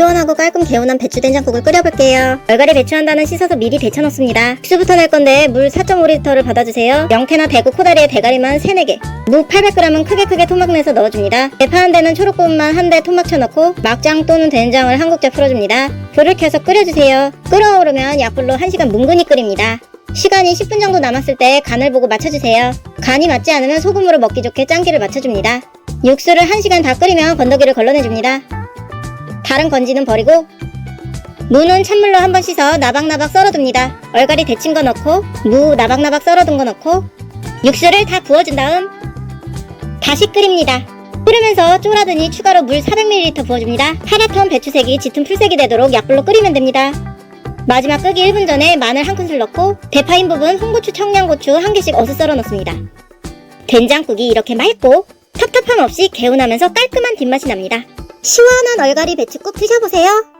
시원하고 깔끔 개운한 배추 된장국을 끓여볼게요. 얼갈이 배추 한 단은 씻어서 미리 데쳐놓습니다. 육수부터 낼 건데 물 4.5리터를 받아주세요. 영태나 대구 코다리의 대가리만 3, 4개. 무 800g은 크게 크게 토막 내서 넣어줍니다. 대파 한 대는 초록고문만 한 대 토막 쳐넣고 막장 또는 된장을 한 국자 풀어줍니다. 불을 켜서 끓여주세요. 끓어오르면 약불로 1시간 뭉근히 끓입니다. 시간이 10분 정도 남았을 때 간을 보고 맞춰주세요. 간이 맞지 않으면 소금으로 먹기 좋게 짠기를 맞춰줍니다. 육수를 1시간 다 끓이면 건더기를 걸러내줍니다. 다른 건지는 버리고 무는 찬물로 한 번 씻어 나박나박 썰어둡니다. 얼갈이 데친 거 넣고 무 나박나박 썰어둔 거 넣고 육수를 다 부어준 다음 다시 끓입니다. 끓으면서 쫄아드니 추가로 물 400ml 부어줍니다. 파랗던 배추색이 짙은 풀색이 되도록 약불로 끓이면 됩니다. 마지막 끄기 1분 전에 마늘 한 큰술 넣고 대파 인 부분 홍고추, 청양고추 한 개씩 어슷 썰어 넣습니다. 된장국이 이렇게 맑고 텁텁함 없이 개운하면서 깔끔한 뒷맛이 납니다. 시원한 얼갈이 배추국 드셔보세요.